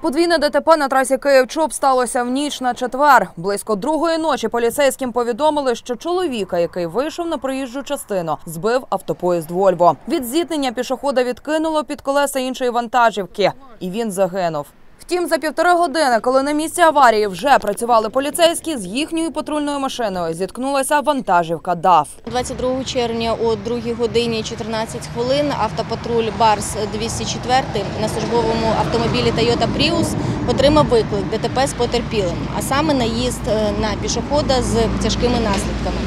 Подвійне ДТП на трасі Київ-Чоп сталося в ніч на четвер. Близько другої ночі поліцейським повідомили, що чоловіка, який вийшов на проїжджу частину, збив автопоїзд Вольво. Від зіткнення пішохода відкинуло під колеса іншої вантажівки, і він загинув. Втім, за півтори години, коли на місці аварії вже працювали поліцейські, з їхньою патрульною машиною зіткнулася вантажівка ДАФ. 22 червня о 2 годині 14 хвилин автопатруль Барс 204 на службовому автомобілі Toyota Prius отримав виклик ДТП з потерпілим, а саме наїзд е, на пішохода з тяжкими наслідками,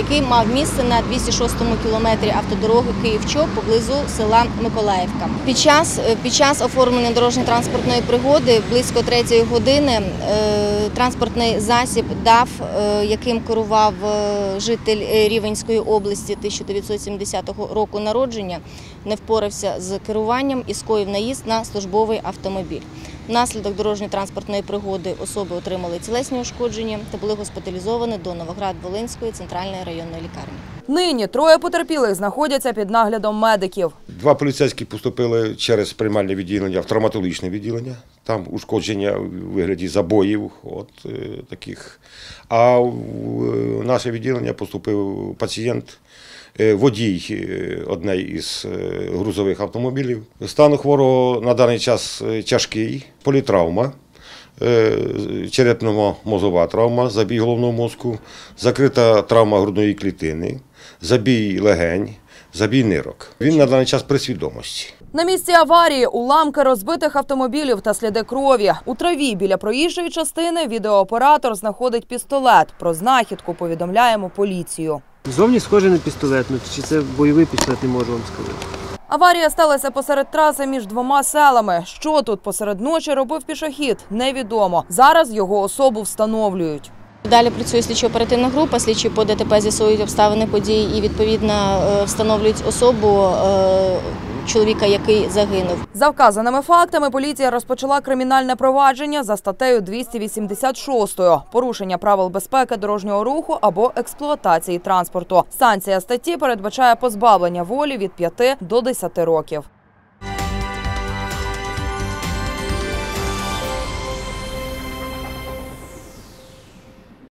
який мав місце на 206-му кілометрі автодороги Київ-Чоп поблизу села Миколаївка. Під час, е, під час оформлення дорожньо-транспортної пригоди близько 3 години е, транспортний засіб ДАФ, е, яким керував житель Рівенської області 1970 року народження, не впорався з керуванням і скоїв наїзд на службовий автомобіль. Внаслідок дорожньо-транспортної пригоди особи отримали тілесні ушкодження та були госпіталізовані до Новоград-Волинської центральної районної лікарні. Нині троє потерпілих знаходяться під наглядом медиків. Два поліцейські поступили через приймальне відділення в травматологічне відділення. Там ушкодження у вигляді забоїв, от е, таких. А в е, наше відділення поступив пацієнт, водій е, однієї із е, грузових автомобілів. Стан хворого на даний час е, тяжкий, політравма. е, Черепно-мозова травма, забій головного мозку, закрита травма грудної клітини, забій легень, забій нирок. Він на даний час при свідомості. На місці аварії уламки розбитих автомобілів та сліди крові. У траві біля проїжджої частини відеооператор знаходить пістолет. Про знахідку повідомляємо поліцію. Зовні схоже на пістолет, ну чи це бойовий пістолет, не можу вам сказати. Аварія сталася посеред траси між двома селами. Що тут посеред ночі робив пішохід, невідомо. Зараз його особу встановлюють. Далі працює слідчо-оперативна група. Слідчі по ДТП з'ясують обставини події і відповідно е, встановлюють особу е, чоловіка, який загинув. За вказаними фактами поліція розпочала кримінальне провадження за статтею 286 – порушення правил безпеки дорожнього руху або експлуатації транспорту. Санкція статті передбачає позбавлення волі від 5 до 10 років.